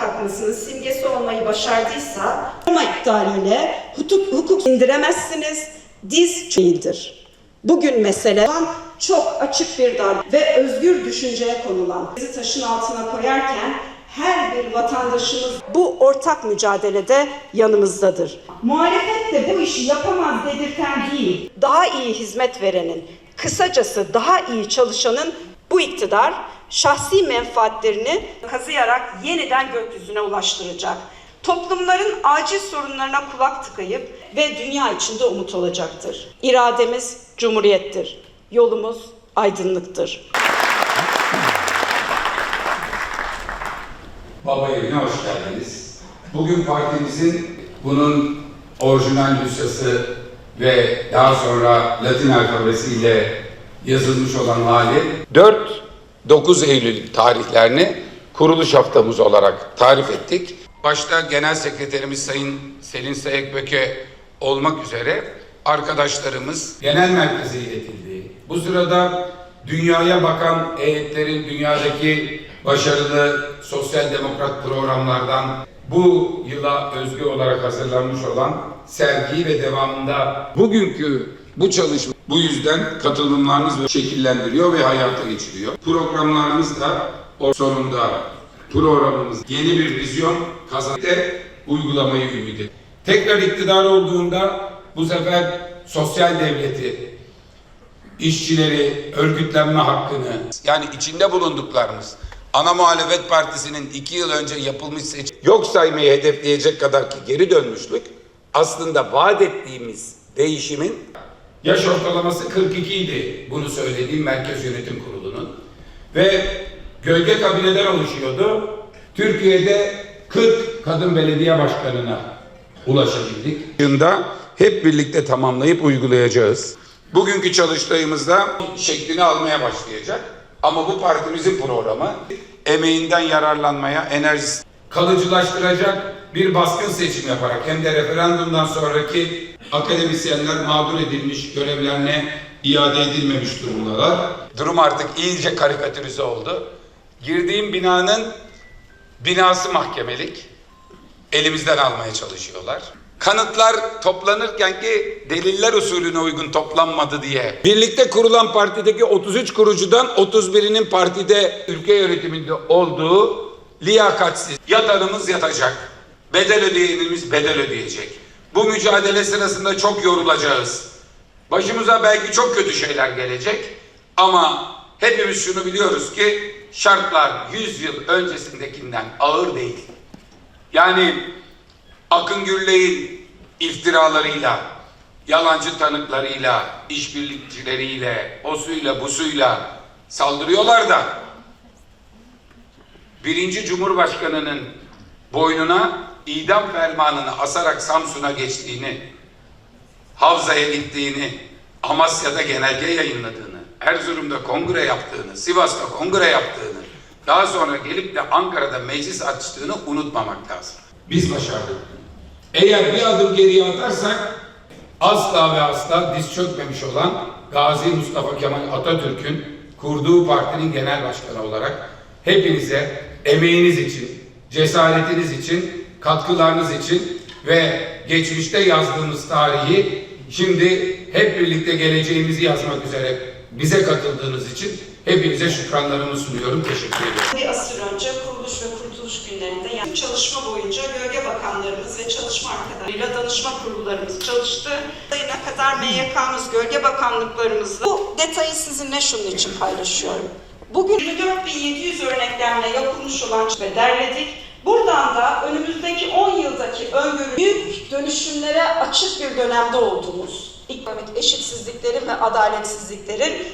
kalkmasının simgesi olmayı başardıysa ama iptaliyle hukuk, hukuk indiremezsiniz, diz değildir. Bugün mesele çok açık bir dar ve özgür düşünceye konulan bizi taşın altına koyarken her bir vatandaşımız bu ortak mücadelede yanımızdadır. Muhalefet de bu işi yapamaz dedirten değil, daha iyi hizmet verenin, kısacası daha iyi çalışanın bu iktidar şahsi menfaatlerini kazıyarak yeniden gökyüzüne ulaştıracak. Toplumların acil sorunlarına kulak tıkayıp ve dünya içinde umut olacaktır. İrademiz cumhuriyettir. Yolumuz aydınlıktır. Baba evine hoş geldiniz. Bugün partimizin bunun orijinal nüshası ve daha sonra Latin alfabesiyle yazılmış olan hali 4-9 Eylül tarihlerini kuruluş haftamız olarak tarif ettik. Başta Genel Sekreterimiz Sayın Selin Sayıkböke olmak üzere arkadaşlarımız genel merkeze iletildi. Bu sırada dünyaya bakan heyetlerin dünyadaki başarılı sosyal demokrat programlardan bu yıla özgü olarak hazırlanmış olan sergiyi ve devamında bugünkü bu çalışma bu yüzden katılımlarınız şekillendiriyor ve hayata geçiriyor. Programlarımız da o sonunda programımız yeni bir vizyon kazanıp uygulamayı ümit. Tekrar iktidar olduğunda bu sefer sosyal devleti, işçileri, örgütlenme hakkını yani içinde bulunduklarımız ana muhalefet partisinin iki yıl önce yapılmış seçim yok saymayı hedefleyecek kadar ki geri dönmüşlük aslında vaat ettiğimiz değişimin yaş ortalaması 42 idi bunu söylediğim Merkez Yönetim Kurulu'nun ve gölge kabineden oluşuyordu. Türkiye'de 40 kadın belediye başkanına ulaşabildik. Yılda hep birlikte tamamlayıp uygulayacağız. Bugünkü çalıştayımızda şeklini almaya başlayacak. Ama bu partimizin programı emeğinden yararlanmaya, enerjisi kalıcılaştıracak bir baskın seçim yaparak hem de referandumdan sonraki akademisyenler mağdur edilmiş görevlerine iade edilmemiş durumdalar. Durum artık iyice karikatürize oldu. Girdiğim binanın binası mahkemelik elimizden almaya çalışıyorlar. Kanıtlar toplanırken ki deliller usulüne uygun toplanmadı diye. Birlikte kurulan partideki 33 kurucudan 31'inin partide ülke yönetiminde olduğu liyakatsiz. Yatanımız yatacak. Bedel ödeyenimiz bedel ödeyecek. Bu mücadele sırasında çok yorulacağız. Başımıza belki çok kötü şeyler gelecek ama hepimiz şunu biliyoruz ki şartlar 100 yıl öncesindekinden ağır değil. Yani Akın Gürley'in iftiralarıyla, yalancı tanıklarıyla, işbirlikçileriyle, osuyla busuyla saldırıyorlar da birinci Cumhurbaşkanı'nın boynuna idam fermanını asarak Samsun'a geçtiğini, Havza'ya gittiğini, Amasya'da genelge yayınladığını, Erzurum'da kongre yaptığını, Sivas'ta kongre yaptığını, daha sonra gelip de Ankara'da meclis açtığını unutmamak lazım. Biz başardık. Eğer bir adım geriye atarsak asla ve asla diz çökmemiş olan Gazi Mustafa Kemal Atatürk'ün kurduğu partinin genel başkanı olarak hepinize emeğiniz için, cesaretiniz için, katkılarınız için ve geçmişte yazdığımız tarihi şimdi hep birlikte geleceğimizi yazmak üzere bize katıldığınız için hepinize şükranlarımı sunuyorum. Teşekkür ederim. Bir asır önce kuruluş ve kurtuluş günlerinde yani çalışma boyunca bölge bakanlarımız ve çalışma arkadaşlarıyla danışma kurullarımız çalıştı. Sayına kadar MYK'mız, bölge bakanlıklarımızla. Bu detayı sizinle şunun için paylaşıyorum. Bugün 24.700 örneklemle yapılmış olan ve derledik. Buradan da önümüzdeki 10 yıldaki öngörü büyük dönüşümlere açık bir dönemde olduğumuz, ekonomik eşitsizliklerin ve adaletsizliklerin